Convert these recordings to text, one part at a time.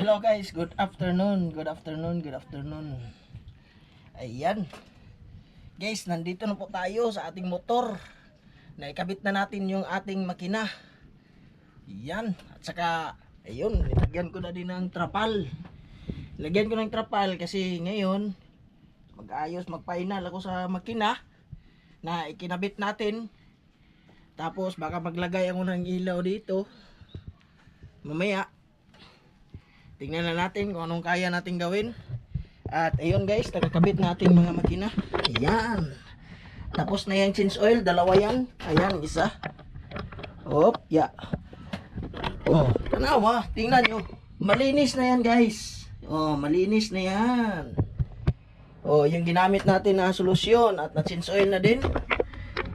Hello guys, good afternoon, good afternoon, good afternoon. Ayan. Guys, nandito na po tayo sa ating motor. Naikabit na natin yung ating makina. Yan. At saka, ayun, nilagyan ko na din ng trapal. Lagyan ko ng trapal kasi ngayon, mag-ayos, mag-final ako sa makina na ikinabit natin. Tapos baka maglagay ako ng ilaw dito. Mamaya, tingnan na natin kung anong kaya natin gawin. At ayun guys, nakakabit natin mga makina. Ayan. Tapos na yung change oil, dalawa yan. Ayan, isa. Hop, ya. Oh, tanawa, tingnan nyo. Malinis na yan guys. Oh, malinis na yan. Oh, yung ginamit natin na solusyon at na change oil na din.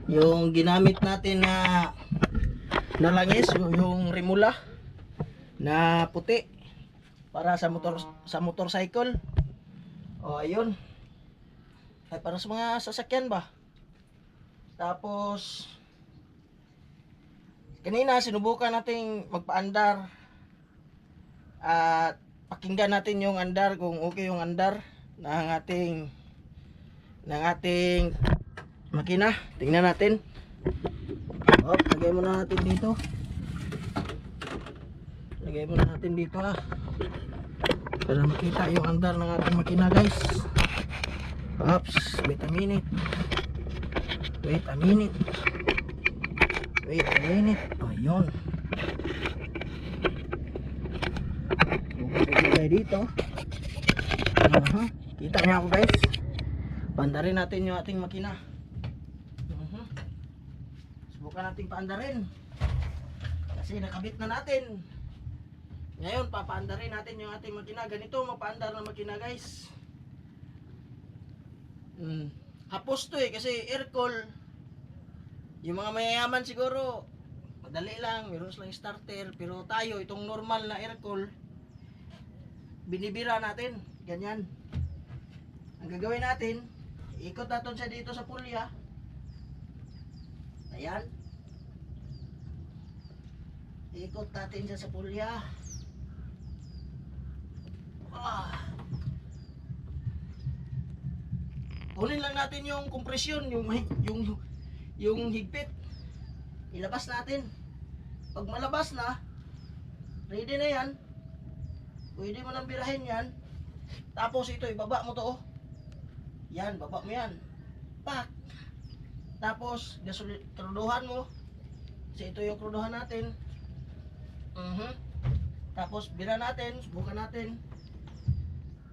Yung ginamit natin na na langis, yung remula na puti para sa motor sa motorcycle. Oh, ayun. Ay para sa mga sasakyan ba? Tapos kanina sinubukan nating magpaandar at pakinggan natin yung andar kung okay yung andar ng ating ng ating makina. Tingnan natin. Oh, lagay muna natin dito. Lagay muna natin dito ha. Para makita yung andar ng ating makina guys. Oops, wait a minute. Wait a minute. Wait a minute. Oh, yun. Bukay dito. Aha. Kita niya ako guys. Pandarin natin yung ating makina. Mhm. Subukan natin paandarin. Kasi nakabit na natin. Ngayon, papaandarin natin yung ating makina. Ganito, mapaandar na makina guys. Hmm. Hapos to eh, kasi air cool. Yung mga mayayaman siguro, madali lang, meron silang starter. Pero tayo, itong normal na air cool, binibira natin. Ganyan. Ang gagawin natin, ikot natin siya dito sa pulya. Ayan. Ikot natin siya sa pulya. Ah. Kunin lang natin yung kompresyon, yung yung yung higpit. Ilabas natin. Pag malabas na, ready na yan. Pwede mo nang birahin yan. Tapos ito, ibaba mo to. oh. Yan, baba mo yan. Pak. Tapos, gasol- kruduhan mo. Kasi ito yung kruduhan natin. Mhm. Tapos, bira natin. Subukan natin.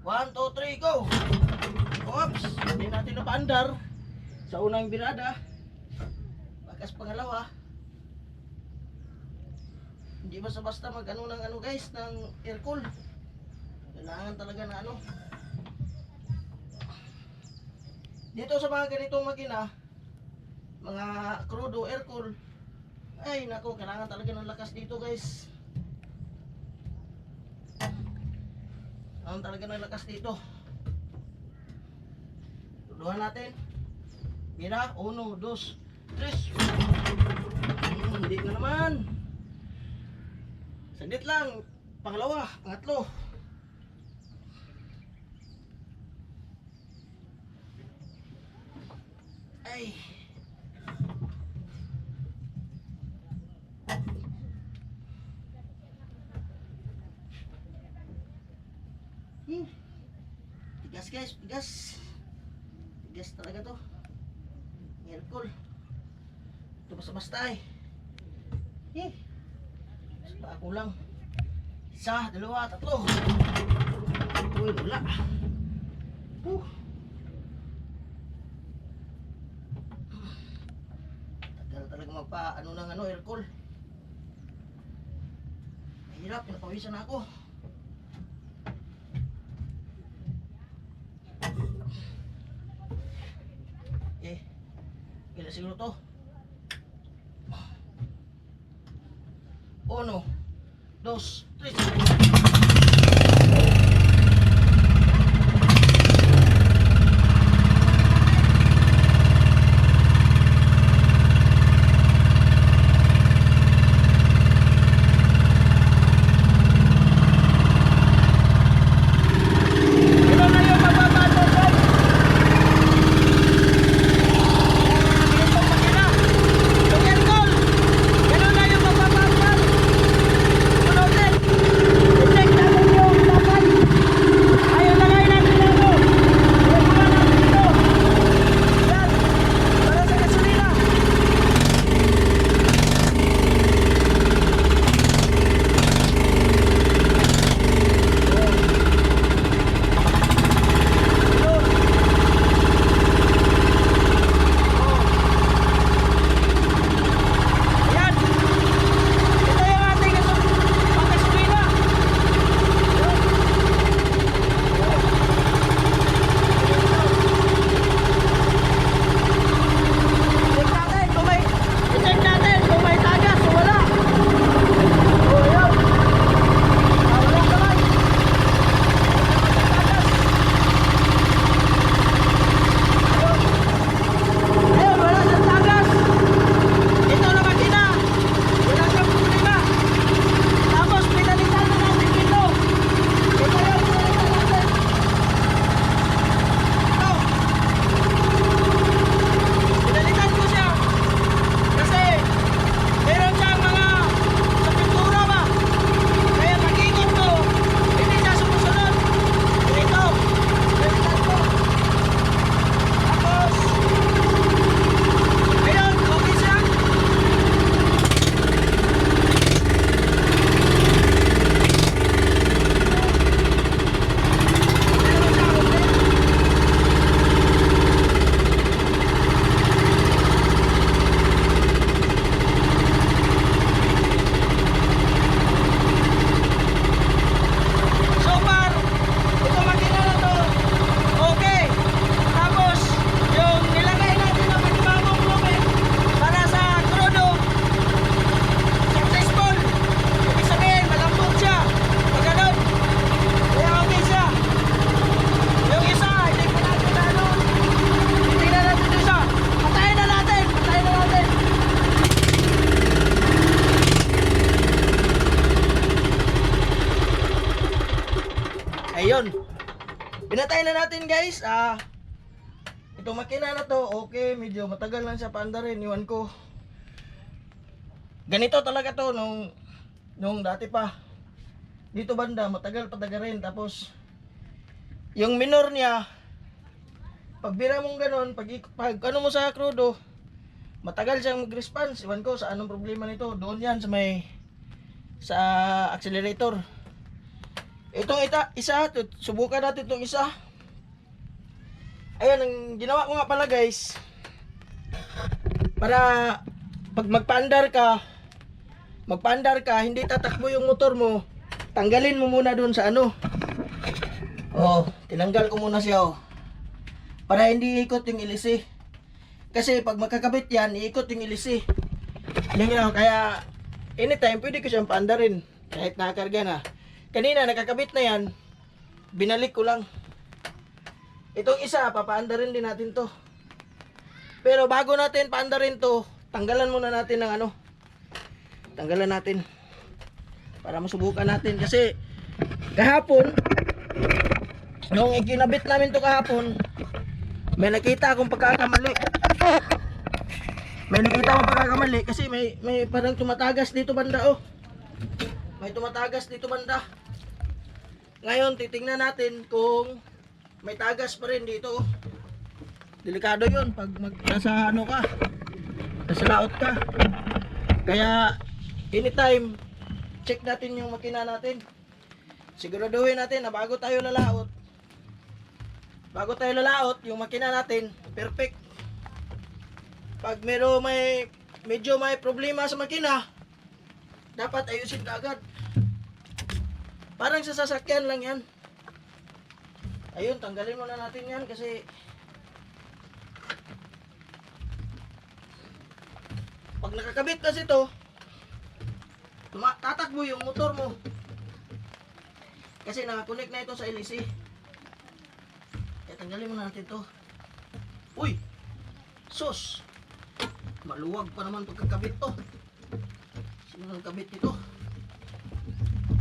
1, 2, 3, go! Oops! Hindi natin napaandar. Sa unang birada. Bakas pangalawa. Hindi basta-basta mag ano ng ano guys, ng air cool. Kailangan talaga na ano. Dito sa mga ganitong makina, mga crudo air cool, ay nako, kailangan talaga ng lakas dito guys. Kailangan talaga ng lakas dito. Tuduhan natin. Mira, uno, dos, tres. Hmm, Hindi na naman. Saglit lang. Pangalawa, pangatlo. Ay. Hmm. Tigas guys, tigas. Tigas talaga to. Aircon. Ito basta-basta eh. Eh. Basta ako lang. Isa, dalawa, tatlo. Uy, wala. Uh. Tagal talaga magpa ano ng ano, aircon. Mahirap, pinapawisan na ako. Eh, kailan siguro to? Medyo matagal lang siya paanda rin, iwan ko. Ganito talaga to nung nung dati pa. Dito banda, matagal pataga rin. Tapos, yung minor niya, pag bira mong ganun, pag, pag ano mo sa krudo, matagal siyang mag-response. Iwan ko sa anong problema nito. Doon yan sa may sa accelerator. Itong ita, isa, subukan natin itong isa. Ayan, ang ginawa ko nga pala guys, para pag magpaandar ka, magpaandar ka, hindi tatakbo yung motor mo, tanggalin mo muna dun sa ano. Oh, tinanggal ko muna siya oh. Para hindi ikot yung ilisi. Kasi pag magkakabit yan, iikot yung ilisi. Yung ginawa, kaya anytime pwede ko siyang paandarin. Kahit nakakarga na. Kanina nakakabit na yan, binalik ko lang. Itong isa, papaandarin din natin to. Pero bago natin paandarin to, tanggalan muna natin ng ano. Tanggalan natin. Para masubukan natin. Kasi kahapon, nung ikinabit namin to kahapon, may nakita akong pagkakamali. May nakita akong pagkakamali kasi may may parang tumatagas dito banda oh. May tumatagas dito banda. Ngayon titingnan natin kung may tagas pa rin dito. oh. Delikado 'yun pag mag nasa ano ka. Nasa laot ka. Kaya anytime check natin yung makina natin. Siguraduhin natin na bago tayo lalaot, bago tayo lalaot, yung makina natin, perfect. Pag mero may, medyo may problema sa makina, dapat ayusin ka agad. Parang sa sasakyan lang yan. Ayun, tanggalin muna natin yan kasi pag nakakabit kasi to, tuma- tatakbo yung motor mo. Kasi nakakonect na ito sa LEC. Kaya tanggalin muna natin to. Uy! Sus! Maluwag pa naman pagkakabit to. Sino nang kabit ito?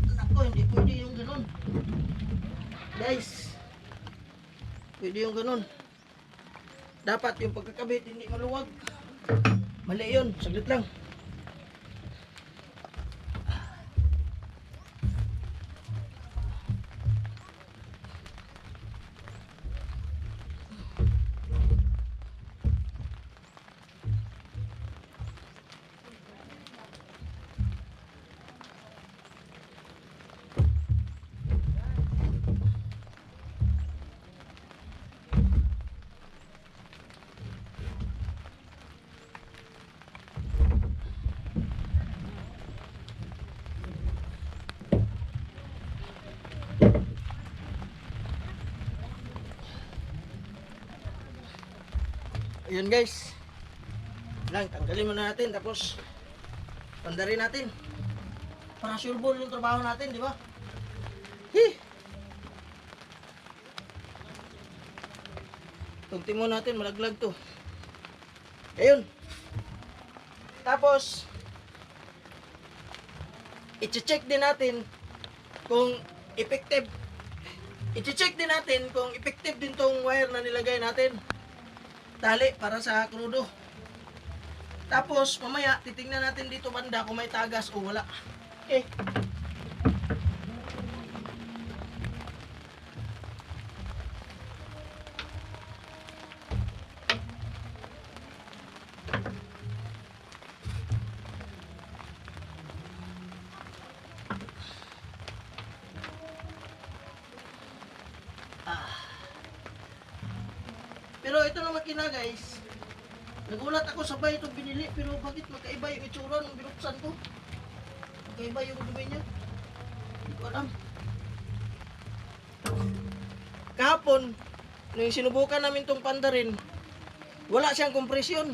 Nako, hindi pwede yung ganun. Guys, pwede yung ganun. Dapat yung pagkakabit hindi maluwag. Mali yun, saglit lang. Ayun guys. Lang, tanggalin muna natin tapos pandarin natin. Para sure ball yung trabaho natin, di ba? Hi! Tugti mo natin, malaglag to. Ayun. Tapos, i-check din natin kung effective. I-check din natin kung effective din tong wire na nilagay natin tali para sa krudo. Tapos, mamaya, titingnan natin dito banda kung may tagas o wala. Okay. Ito na guys. Nagulat ako sabay itong binili pero bakit magkaiba yung itsura nung binuksan ko? Magkaiba yung dumi niya. Hindi ko alam. Kahapon, nung sinubukan namin tong pandarin, wala siyang kompresyon.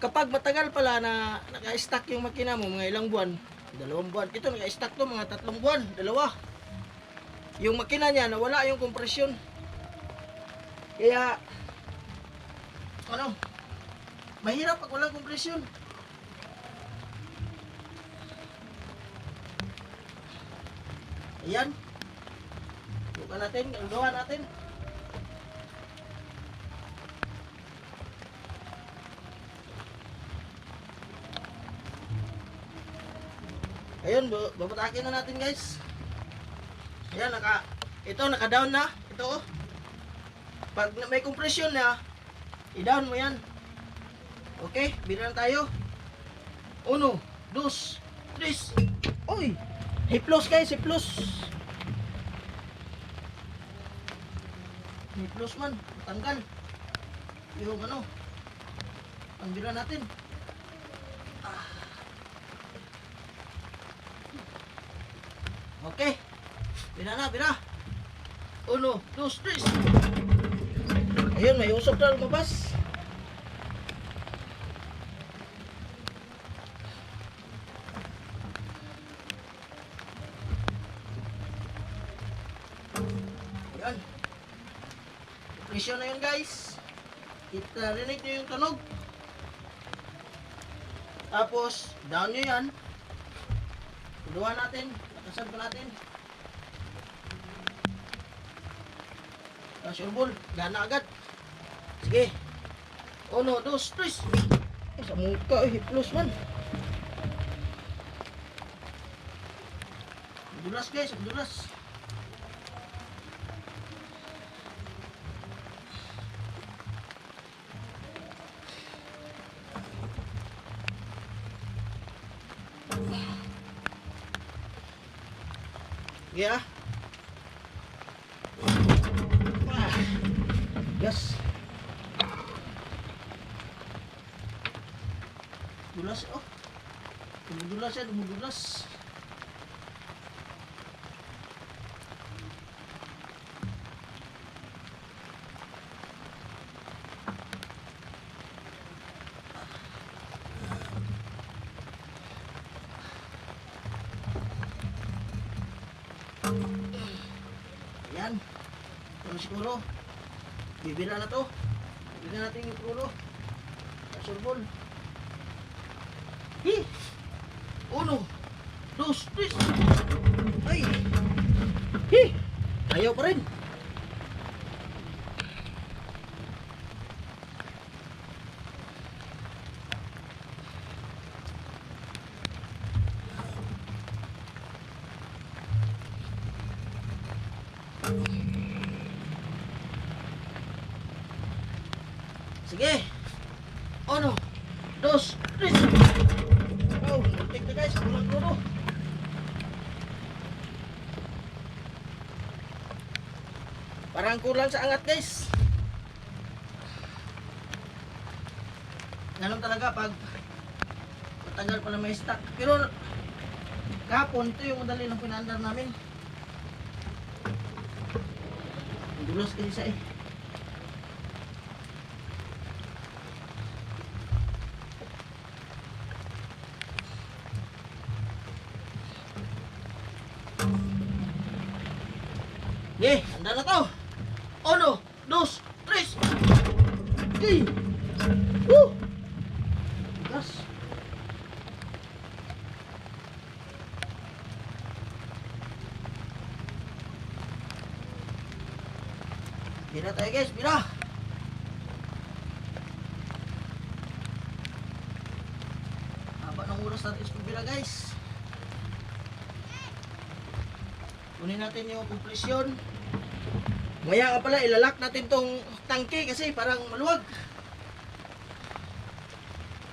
Kapag matagal pala na naka-stack yung makina mo, mga ilang buwan, dalawang buwan. Ito naka-stack to, mga tatlong buwan, dalawa. Yung makina niya, nawala yung kompresyon. Kaya, ano, mahirap pag walang kompresyon. Ayan. Bukan natin, kalduhan natin. Ayun, babatakin na natin guys. Ayan, naka, ito, naka-down na. Ito, oh. Pag may compression na, i-down mo yan. Okay, bilang tayo. Uno, dos, tres. Uy! Hiplos guys, hiplos. Hiplos man, tanggal. Yung ano, ang bila natin. Ah. Okay, bila na, bila. Uno, dos, tres. Ayun, may usok na lumabas. Kita rinig nyo yung tunog. Tapos, down nyo yan. Tuduhan natin. Lakasan pa natin. Tapos yung ball. Gana agad. Sige. Uno, dos, tres. Eh, sa muka eh. Plus man. Dulas guys, dulas. Yeah. Ah. Yes. Dulas oh. Dumudulas ya, dumudulas. Bibira na to. Bibira natin yung puro. Kasurbol. Hi! Uno. Dos. Tres. Ay! Hi! Ayaw pa rin. Sige. Uno. Dos. Tres. Oh, muntik na guys. Kulang puro. Parang kulang sa angat guys. Ganun talaga pag matagal pa na may stock. Pero kahapon ito yung madali ng pinandar namin. Dulos kasi siya eh. Ye, handa na to. Uno, dos, tres. Ye. Woo! Gas. Bira tayo guys, bira. Haba ng oras natin sa bira guys. Kunin natin yung kompresyon. Maya nga pala, ilalak natin tong tangke kasi parang maluwag.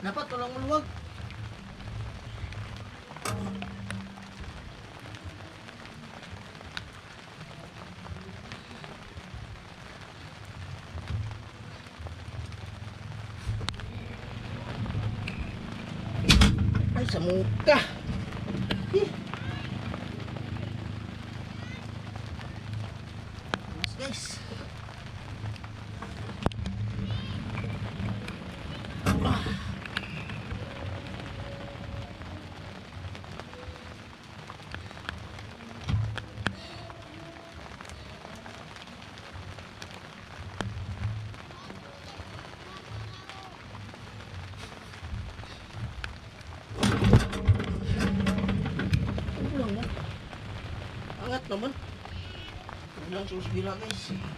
Dapat walang maluwag. Muka. Ano lang